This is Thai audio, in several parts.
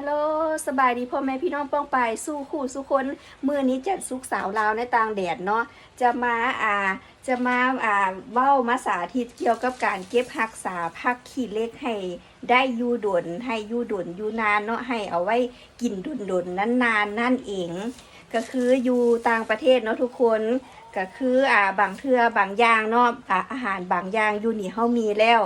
ฮัลโหลสบายดีพ่อแม่พี่น้องป้องไปสู้คู่สู้คนมือนี้จัดสุกสาวลาวในต่างแดดเนาะจะมาอ่าจะมาอ่าเว้ามาสาธิตเกี่ยวกับการเก็บรักษาผักขี้เล็กให้ได้ยู่ดนให้ยู่ดนอยู่นานเนาะให้เอาไว้กินดุนดนๆนานๆนั่นเอง ก็คืออยู่ต่างประเทศเนาะทุกคนก็คืออ่าบางเทือบางอย่างเนาะอาอาหารบางอย่างอยู่นี่เฮามีแล้ว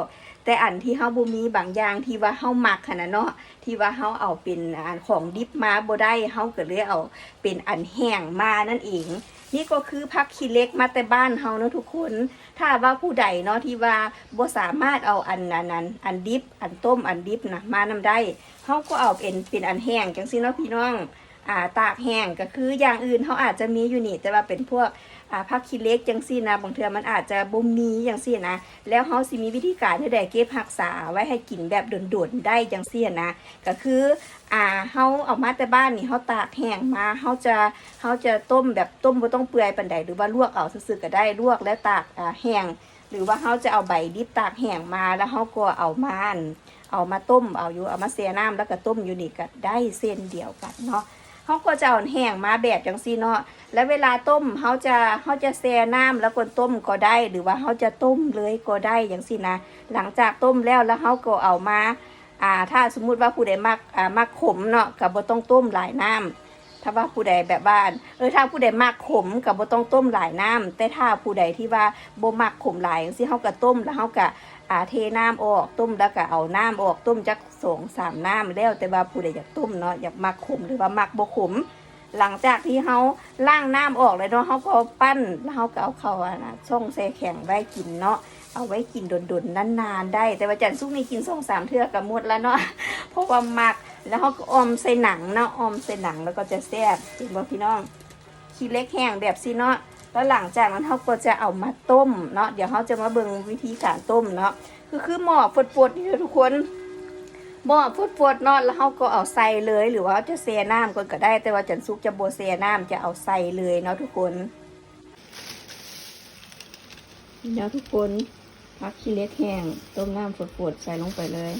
แต่อันที่เฮาบ่มีบางอย่างที่ว่าเฮามักขนาดเนาะที่ว่าเฮาเอาเป็นอันของดิบมาบ่ได้เฮาก็เลยเอาเป็นอันแห้งมานั่นเอง นี่ก็คือผักขี้เล็กมาแต่บ้านเฮาเนาะทุกคน ถ้าว่าผู้ใดเนาะที่ว่าบ่สามารถเอาอันนั้นอันอันดิบ อันต้มอันดิบนะมานำได้เฮาก็เอาเป็นเป็นอันแห้งจังซี่เนาะพี่น้อง อ่าตากแห้งก็คืออย่างอื่นเขาอาจจะมีอยู่นี่ แต่ว่าเป็นพวกอ่าผักขี้เล็กจังซี่นะบางเทื่อมันอาจจะบ่มีจังซี่นะ แล้วเขาสิมีวิธีการที่ใดเก็บรักษาไว้ให้กินแบบโดนๆได้จังซี่นะ ก็คืออ่าเฮาเอามาแต่บ้านนี่เฮาตากแห้งมาเฮาจะเฮาจะต้มแบบต้มบ่ต้องเปื่อยปานใดหรือว่าลวกเอาซื่อๆก็ได้ลวกแล้วตากอ่าแห้งหรือว่าเฮาจะเอาใบดิบตากแห้งมาแล้วเฮาก็เอามานเอามาต้มเอาอยู่เอามาแช่น้ำแล้วก็ต้มอยู่นี่ก็ได้เส้นเดียวกันเนาะ เขาก็จะเอาแห้งมาแบบจังซี่เนาะแล้วเวลาต้มเขาจะเขาจะแช่น้ำแล้วก็ต้มก็ได้หรือว่าเขาจะต้มเลยก็ได้อย่างซี่นะหลังจากต้มแล้วแล้วเขาก็เอามาอ่าถ้าสมมุติว่าผู้ใดมักอ่ามักขมเนาะกับบ่ต้องต้มหลายน้ำถ้าว่าผู้ใดแบบว่าเออถ้าผู้ใดมักขมกับบ่ต้องต้มหลายน้ำแต่ถ้าผู้ใดที่ว่าบ่มักขมหลายจังซี่เขาก็ต้มแล้วเขาก็ อาเทน้ำออกต้มแล้วก็เอาน้ำออกต้มจักสองสามน้ำแล้วแต่ว่าผู้ใดอยากต้มเนาะอยากมักขมหรือว่ามักบ่ขมหลังจากที่เขาล่างน้ำออกเลยเนาะเขาก็ปั้นแล้วเขาก็เอาเขาอะนะช่องแช่แข็งไว้กินเนาะเอาไว้กินดนๆนานๆได้ แต่ว่าจันซุกนี่กินสองสามเทือกับหมดแล้วเนาะเพราะว่ามักแล้วเขาก็อมใส่หนังเนาะออมใส่หนังแล้วก็จะแซ่บจริงบ่พี่น้องขี้เล็กแห้งแบบสิเนาะ แล้วหลังจากนั้นเขาก็จะเอามาต้มเนาะเดี๋ยวเขาจะมาเบิ่งวิธีการต้มเนาะคือคือหม้อฟดๆนี่ทุกคนหม้อฟดฟดๆเนอดแล้วเขาก็เอาใส่เลย หรือว่าจะเซน้ำก่อนก็ได้ แต่ว่าจันซุกจะโบเซน้ำจะเอาใส่เลยเนาะทุกคนเนาะทุกคนพักขี้เล็กแห้งต้มน้ำฟดฟดๆใส่ลงไปเลย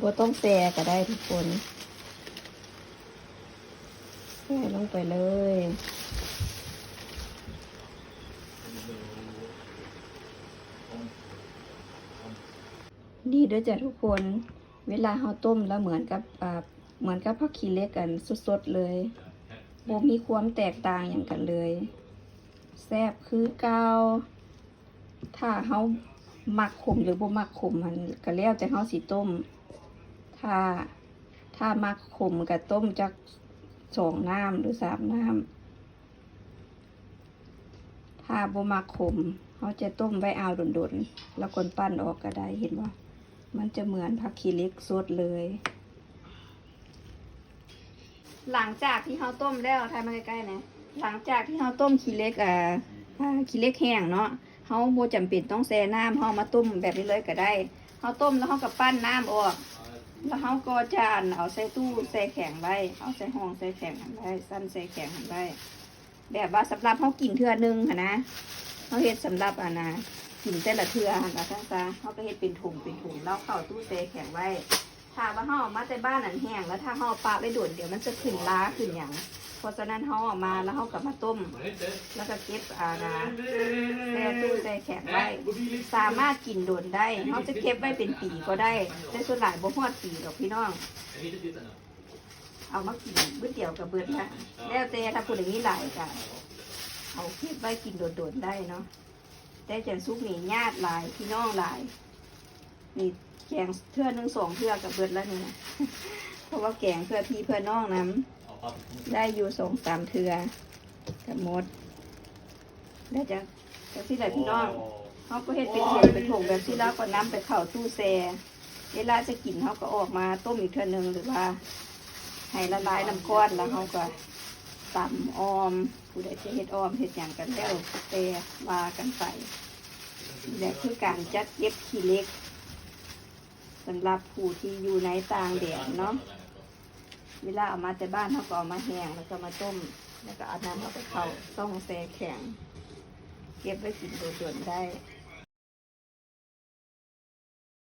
บัต้องแซ่ก็ได้ทุกคน ใส่ลงไปเลยดีเด้วยจ้ะทุกคน เวลาเราต้มแล้วเหมือนกับอ่าเหมือนกับผักขี้เล็กกันสดๆเลยบ่มีความแตกต่างอย่างกันเลย แซ่บคือเกาถ้าเขามักขมหรือบ่มักขมมันก็แล้วแต่เขาสิต้ม ถ้าถ้ามักขมก็ต้มจาก สองน้ำหรือสามน้ำถ้าบ่มักขมเขาจะต้มไว้เอาดนๆแล้วคนปั้นออกก็ได้เห็นว่า มันจะเหมือนผักขี้เล็กสดเลย หลังจากที่เขาต้มแล้วทายมาใกล้ๆนะหลังจากที่เขาต้มขี้เล็กอ่าอ่าขี้เล็กแห้งเนาะเขาโบจำเป็นต้องแช่น้ำเขาเอมาต้มแบบนี้เลยก็ได้เขาต้มแล้วเขาก็ปั้นน้ำออก แล้วเขาก็จานเอาใส่ตู้ใส่แข็งไว้เอาใส่ห้องใส่แข็งหันไว้สั้นใส่แข็งหันไว้แบบว่าสำหรับเขากินเทื่อนึงค่ะนะเขาเฮ็ดสำหรับอ่านะกินแต่ละเทื่อหันละท่านตาเขาก็เฮ็ดเป็นถุงเป็นถุงแล้วเข้าตู้ใส่แข็งไว้ถ้าว่าห่อมาแต่บ้านอันแห้งแล้วถ้าห่อปลาไปโดดเดี๋ยวมันจะขึ้นล้าขึ้นอย่าง ราะฉะนั้นเขาออกมาแล้วเขากลับมาต้ม แล้วก็เก็บอ่านะแช่ตู้ใส่แข็งไว้สามารถกินโดนได้เขาจะเก็บไว้เป็นปีก็ได้แต่ส่วนหลายบ่ฮอดปีหรอกพี่น้อง เอามากินมื้อเดียวกับเบิดละแล้วแต่ถ้าพูดอย่างนี้หลายก็เอาเก็บไว้กินโดนๆได้เนาะแต่จันซุกนี่ญาติหลายพี่น้องหลายนี่แกงเทื่อหนึงสองเทื่อกับเบิดแล้วนี่นะเพราะว่าแกงเพื่อพี่เพื่อน้องน้ำ ได้อยู่สองสามเทื่อกับหมดแล้วจะจะที่ไหนพี่น้องเขาก็เฮ็ดเป็นเห็ดเป็นถุงแบบที่แล้วก็น้ำไปเข้าตู้แช่เวลาจะกินเขาก็ออกมาต้มอีกเทื่อนึงหรือว่าให้ละลายน้ำก้อนแล้วเขาก็ตำออม ผู้ใดจะเฮ็ดออมเฮ็ดอย่างกันแล้วแต่ว่ากันไปนี่แหละคือการจัดเก็บขี้เล็กสำหรับผู้ที่อยู่ในต่างแดดเนาะ เวลาเอามาแต่บ้านเขาก็เอามาแห้งแล้วก็มาต้ม แล้วก็เอาน้ำเอาไปเข้าต้องแซ่แข็ง เก็บไว้กินโดดๆได้